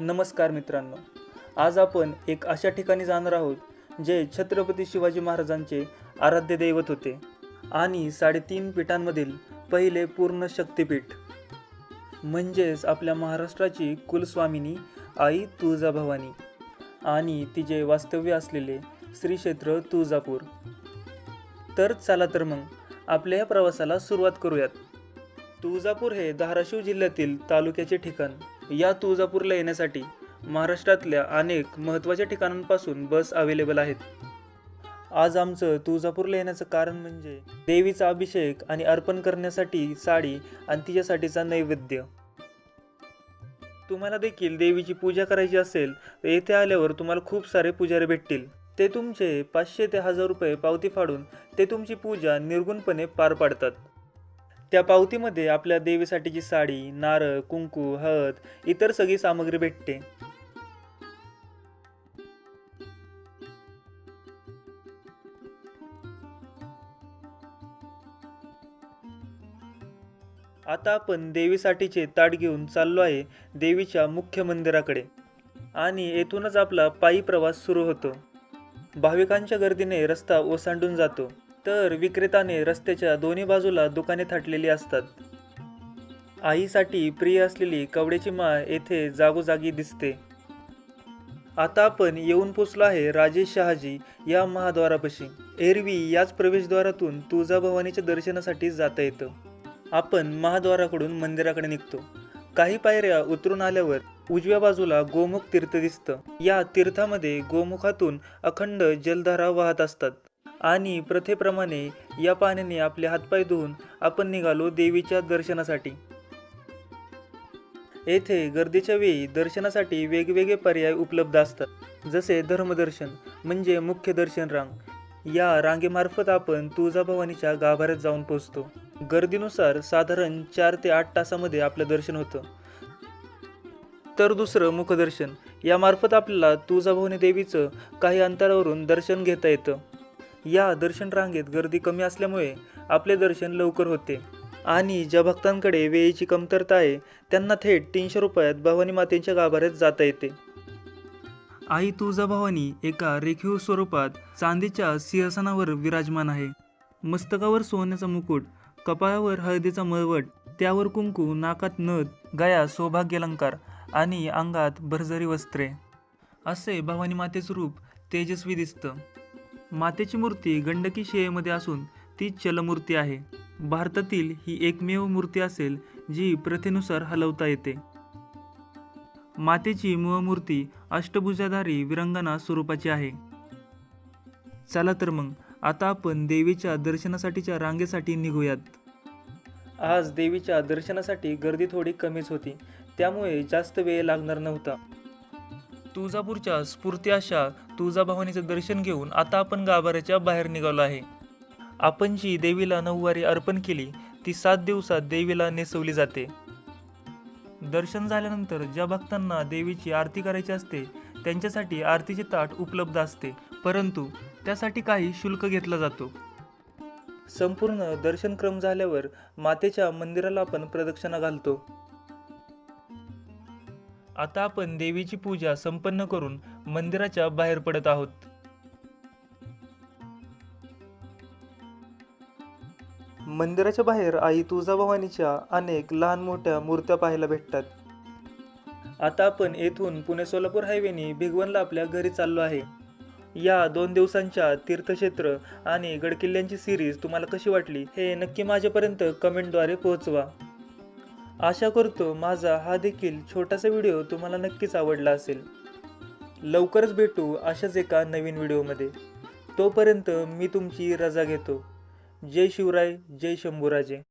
नमस्कार मित्रांनो. आज आपण एक अशा ठिकाणी जाणार आहोत जे छत्रपती शिवाजी महाराजांचे आराध्य दैवत होते आणि साडेतीन पीठांमधील पहिले पूर्ण शक्तिपीठ. म्हणजेच आपल्या महाराष्ट्राची कुलस्वामिनी आई तुळजाभवानी आणि तिचे वास्तव्य असलेले श्री क्षेत्र तुळजापूर. तर चला तर मग आपल्या या प्रवासाला सुरुवात करूयात. तुळजापूर हे धाराशिव जिल्ह्यातील तालुक्याचे ठिकाण. या तुळजापूरला येण्यासाठी महाराष्ट्रातल्या अनेक महत्त्वाच्या ठिकाणांपासून बस अवेलेबल आहेत. आज आमचं तुळजापूरला येण्याचं कारण म्हणजे देवीचा अभिषेक आणि अर्पण करण्यासाठी साडी आणि तिच्यासाठीचा नैवेद्य. तुम्हाला देखील देवीची पूजा करायची असेल तर येथे आल्यावर तुम्हाला खूप सारे पुजारी भेटतील. ते तुमचे पाचशे ते हजार रुपये पावती फाडून ते तुमची पूजा निर्गुणपणे पार पाडतात. त्या पावतीमध्ये आपल्या देवीसाठीची साडी नारळ कुंकू हळद इतर सगळी सामग्री भेटते. आता आपण देवीसाठीचे ताट घेऊन चाललो आहे देवीच्या मुख्य मंदिराकडे. आणि येथूनच आपला पायी प्रवास सुरू होतो. भाविकांच्या गर्दीने रस्ता ओसांडून जातो. तर विक्रेताने रस्त्याच्या दोन्ही बाजूला दुकाने थाटलेली असतात. आईसाठी प्रिय असलेली कवड्याची माळ येथे जागोजागी दिसते. आता आपण येऊन पोचलो आहे राजेश शहाजी या महाद्वारापाशी. एरवी याच प्रवेशद्वारातून तुळजाभवानीच्या दर्शनासाठी जाता येतं. आपण महाद्वाराकडून मंदिराकडे निघतो. काही पायऱ्या उतरून आल्यावर उजव्या बाजूला गोमुख तीर्थ दिसतं. या तीर्थामध्ये गोमुखातून अखंड जलधारा वाहत असतात. आणि प्रथेप्रमाणे या पाण्याने आपले हातपाय धुवून आपण निघालो देवीच्या दर्शनासाठी. येथे गर्दीच्या वेळी दर्शनासाठी वेगवेगळे पर्याय उपलब्ध असतात. जसे धर्मदर्शन म्हणजे मुख्य दर्शन रांग. या रांगेमार्फत आपण तुळजाभवानीच्या गाभाऱ्यात जाऊन पोहोचतो. गर्दीनुसार साधारण चार ते आठ तासामध्ये आपलं दर्शन होतं. तर दुसरं मुखदर्शन. यामार्फत आपल्याला तुळजाभवानी देवीचं काही अंतरावरून दर्शन घेता येतं. या दर्शन रांगेत गर्दी कमी असल्यामुळे आपले दर्शन लवकर होते. आणि ज्या भक्तांकडे वेळेची कमतरता आहे त्यांना थेट तीनशे रुपयात भवानी मातेच्या गाभाऱ्यात जाता येते. आई तुळजाभवानी एका रेखीव स्वरूपात चांदीच्या सिंहासनावर विराजमान आहे. मस्तकावर सोन्याचा मुकुट कपाळावर हळदीचा मळवट त्यावर कुंकू नाकात नद गया सौभाग्यलंकार आणि अंगात भरजरी वस्त्रे. असे भवानी मातेचं रूप तेजस्वी दिसतं. मातेची मूर्ती गंडकी शिळेमध्ये असून ती चलमूर्ती आहे. भारतातील ही एकमेव मूर्ती असेल जी प्रथेनुसार हलवता येते. मातेची मूळ मूर्ती अष्टभुजाधारी विरंगना स्वरूपाची आहे. चला तर मग आता आपण देवीच्या दर्शनासाठीच्या रांगेसाठी निघूयात. आज देवीच्या दर्शनासाठी गर्दी थोडी कमीच होती. त्यामुळे जास्त वेळ लागणार नव्हता. तुळजापूरच्या स्फूर्ती अशा तुळजाभवानीचं दर्शन घेऊन आता आपण गाभाऱ्याच्या बाहेर निघालो आहे. आपण जी देवीला नऊवारी अर्पण केली ती सात दिवसात देवीला नेसवली जाते. दर्शन झाल्यानंतर ज्या भक्तांना देवीची आरती करायची असते त्यांच्यासाठी आरतीचे ताट उपलब्ध असते परंतु त्यासाठी काही शुल्क घेतला जातो. संपूर्ण दर्शनक्रम झाल्यावर मातेच्या मंदिराला आपण प्रदक्षिणा घालतो. आता आपण देवीची पूजा संपन्न करून मंदिराच्या बाहेर पडत आहोत. मंदिराच्या बाहेर आई तुळजाभवानीच्या अनेक लहान मोठ्या मूर्त्या पाहायला भेटतात. आता आपण येथून पुणे सोलापूर हायवेने भिगवणला आपल्या घरी चाललो आहे. या दोन दिवसांच्या तीर्थक्षेत्र आणि गडकिल्ल्यांची सिरीज तुम्हाला कशी वाटली हे नक्की माझ्यापर्यंत कमेंटद्वारे पोहोचवा. आशा करतो माझा हा देखील छोटासा व्हिडिओ तुम्हाला नक्कीच आवडला असेल. लवकरच भेटू अशाच एका नवीन व्हिडिओमध्ये. तोपर्यंत मी तुमची रजा घेतो. जय शिवराय जय शंभूराजे.